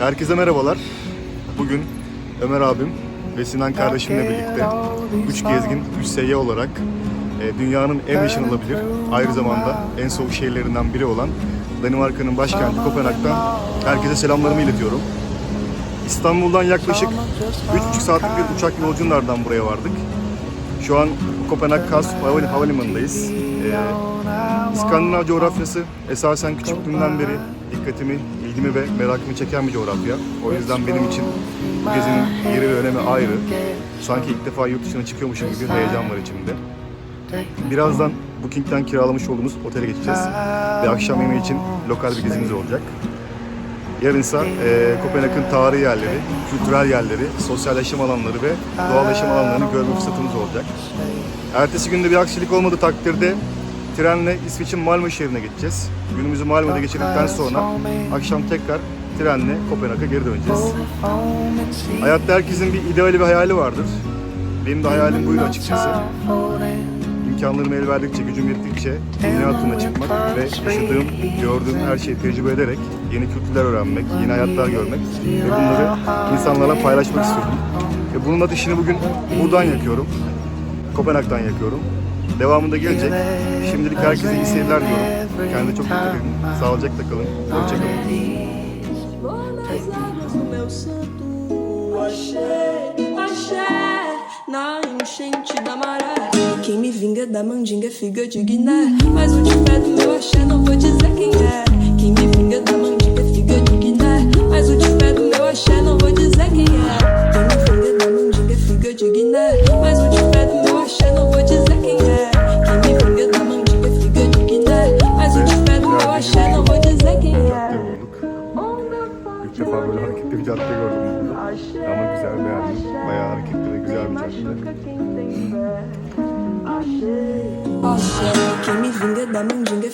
Herkese merhabalar. Bugün Ömer abim ve Sinan kardeşimle birlikte 3 gezgin, 3 seyyah olarak e, dünyanın en yaşanılabilir, aynı zamanda en soğuk şehirlerinden biri olan Danimarka'nın başkenti Kopenhag'dan herkese selamlarımı iletiyorum. İstanbul'dan yaklaşık 3,5 saatlik bir uçak yolculuğundan buraya vardık. Şu an Kopenhag Kastrup Havali- Havalimanı'ndayız. Ee, İskandinav coğrafyası esasen küçüklüğümden beri dikkatimi, ilgimi ve merakımı çeken bir coğrafya. O yüzden benim için gezinin yeri ve önemi ayrı. Sanki ilk defa yurt dışına çıkıyormuşum gibi bir heyecan var içimde. Birazdan Booking'den kiralamış olduğumuz otele geçeceğiz. Ve akşam yemeği için lokal bir gezimiz olacak. Yarınsa e, Kopenhag'ın tarihi yerleri, kültürel yerleri, sosyal yaşam alanları ve doğal yaşam alanlarını görme fırsatımız olacak. Ertesi günde bir aksilik olmadığı takdirde trenle İsveç'in Malmö şehrine geçeceğiz. Günümüzü Malmö'de geçirdikten sonra akşam tekrar trenle Kopenhag'a geri döneceğiz. Hayatta herkesin bir ideali ve hayali vardır. Benim de hayalim buydu açıkçası. İmkanlarım el verdikçe, gücüm yettikçe dünya turuna çıkmak ve yaşadığım, gördüğüm her şeyi tecrübe ederek yeni kültürler öğrenmek, yeni hayatlar görmek ve bunları insanlarla paylaşmak istiyordum. Ve bunun ateşini bugün buradan yakıyorum. Kopenhag'dan yakıyorum. Devamında gelecek. Şimdilik herkese iyi seyirler diyorum. Kendine çok dikkat edin. Sağlıcakla kalın. Hoşçakalın. Quem me vinga da mandinga é figa de Guiné, mas o de pé do meu axé não vou dizer quem é. Quem me cadde gördüm. Ama güzel beğendim. Bayağı hareketli ve güzel bir cadde. Axé, quem me vinga da mandinga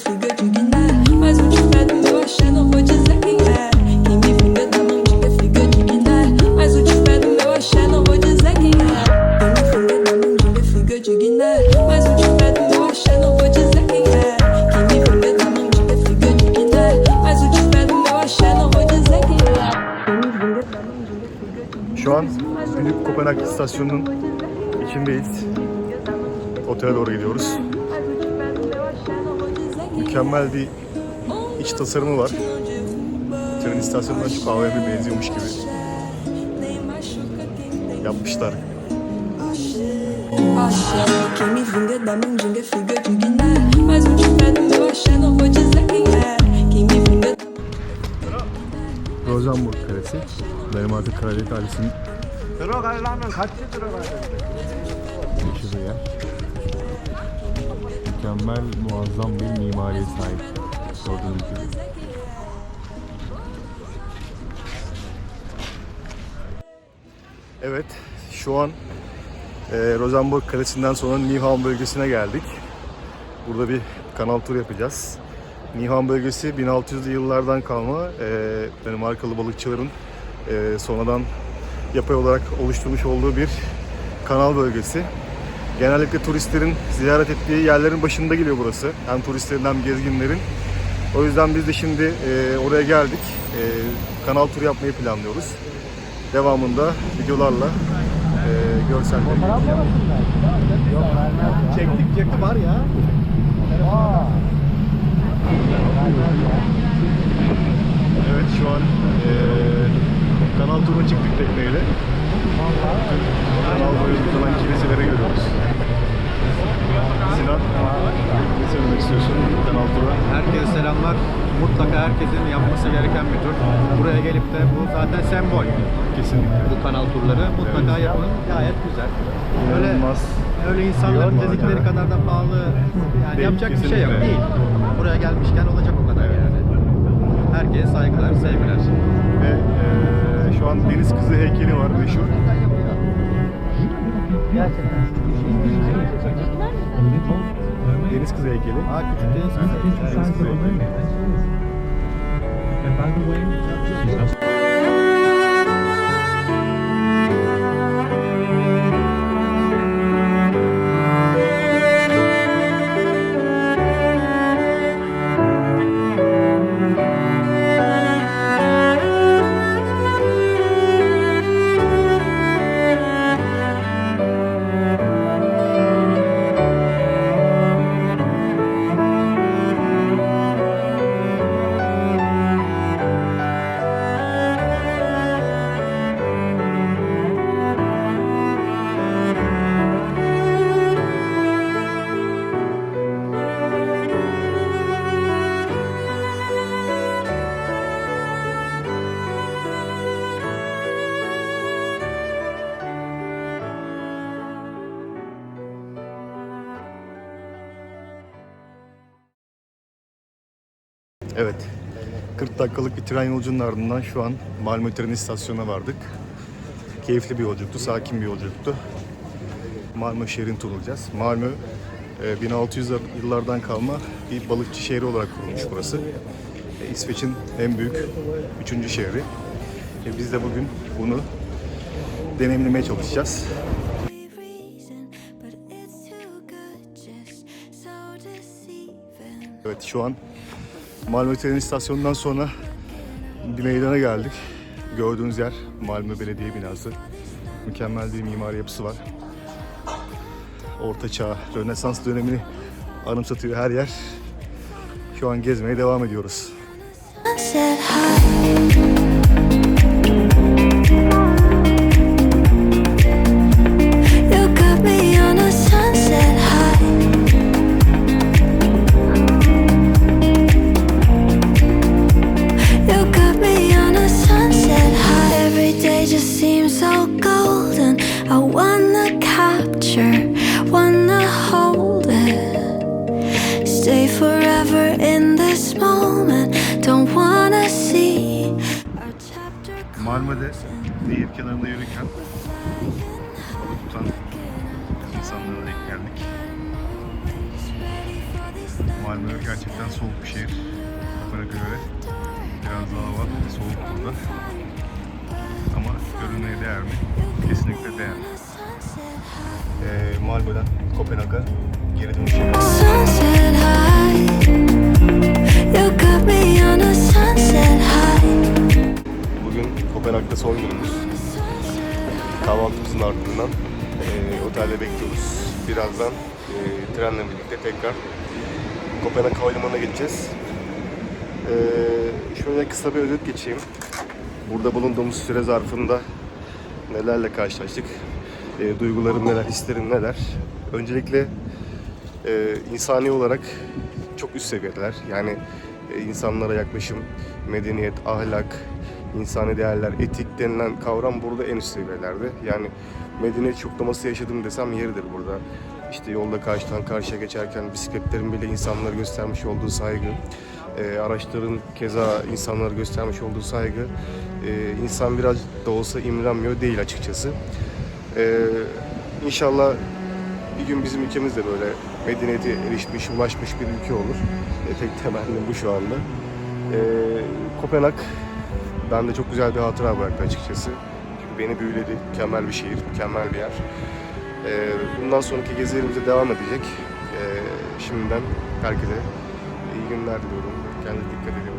istasyonunun içindeyiz. Otele doğru gidiyoruz. Mükemmel bir iç tasarımı var. Tren istasyonundan çok AVM benziyormuş gibi yapmışlar. Rosenborg Kalesi. Danimarka Kraliyet Ailesi'nin 들어가려면 같이 들어가야 돼. yaşadığı yer. Mükemmel, muazzam bir mimariye sahip. Gördüğünüz gibi. Evet, şu an e, Rosenborg Kalesi'nden sonra Nyhavn bölgesine geldik. Burada bir kanal turu yapacağız. Nyhavn bölgesi 1600'lü yıllardan kalma e, Danimarkalı balıkçıların e, sonradan yapay olarak oluşturmuş olduğu bir kanal bölgesi. Genellikle turistlerin ziyaret ettiği yerlerin başında geliyor burası. Hem turistlerin hem gezginlerin. O yüzden biz de şimdi e, oraya geldik. E, kanal turu yapmayı planlıyoruz. Devamında videolarla e, görselleri Çektik çekti var ya. Evet şu an e, kanal turuna çıktık tekneyle. Kanal boyunca uzanan kiliseleri görüyoruz. Sinan, ne söylemek istiyorsun kanal turu? Herkese selamlar. Mutlaka herkesin yapması gereken bir tur. Buraya gelip de bu zaten sembol. Kesinlikle. Bu kanal turları mutlaka Evet. yapın. Gayet güzel. Öyle İnanılmaz. öyle insanların dedikleri kadar da pahalı. Yani Değil, yapacak bir şey yok. Değil. Buraya gelmişken olacak o kadar yani. Herkese saygılar, sevgiler. Ve e, şu an deniz kızı heykeli var meşhur. Deniz kızı heykeli. Aa küçük deniz kızı. Deniz kızı heykeli. Evet. 40 dakikalık bir tren yolcunun ardından şu an Malmö tren istasyonuna vardık. Keyifli bir yolculuktu, sakin bir yolculuktu. Malmö şehrini turlayacağız. Malmö e, 1600 yıllardan kalma bir balıkçı şehri olarak kurulmuş burası. E, İsveç'in en büyük üçüncü şehri. E, Biz de bugün bunu deneyimlemeye çalışacağız. Evet şu an Malmö tren istasyonundan sonra bir meydana geldik. Gördüğünüz yer Malmö Belediye binası. Mükemmel bir mimari yapısı var. Orta Çağ, Rönesans dönemini anımsatıyor her yer. Şu an gezmeye devam ediyoruz. Seems so golden. I wanna capture, wanna hold it. Stay forever in this moment. Don't wanna see our chapter Malmö'de nehir kenarında yürürken balık tutan insanlara denk geldik. Malmö gerçekten soğuk bir şehir. Kopenhag'a göre biraz daha var. Soğuk burada. Ama görünmeye değer mi? Kesinlikle değer. Ee, Malmö'den Kopenhag'a geri dönüş. Bugün Kopenhag'da son günümüz. Kahvaltımızın ardından e, otelde bekliyoruz. Birazdan e, trenle birlikte tekrar Kopenhag Havalimanı'na gideceğiz. E, şöyle kısa bir özet geçeyim. Burada bulunduğumuz süre zarfında nelerle karşılaştık, e, duygularım neler, hislerim neler. Öncelikle e, insani olarak çok üst seviyedeler. Yani e, insanlara yaklaşım, medeniyet, ahlak, insani değerler, etik denilen kavram burada en üst seviyelerde. Yani medeniyet çoklaması yaşadım desem yeridir burada. İşte yolda karşıdan karşıya geçerken bisikletlerin bile insanlara göstermiş olduğu saygı, e, araçların keza insanlara göstermiş olduğu saygı, e, insan biraz da olsa imrenmiyor değil açıkçası. E, inşallah bir gün bizim ülkemiz de böyle medeniyete erişmiş, ulaşmış bir ülke olur. E, tek temennim bu şu anda. E, Kopenhag bende çok güzel bir hatıra bıraktı açıkçası. Çünkü beni büyüledi. Mükemmel bir şehir, mükemmel bir yer. E, bundan sonraki gezilerimize devam edecek. E, şimdiden herkese iyi günler diliyorum. Kendinize dikkat edin.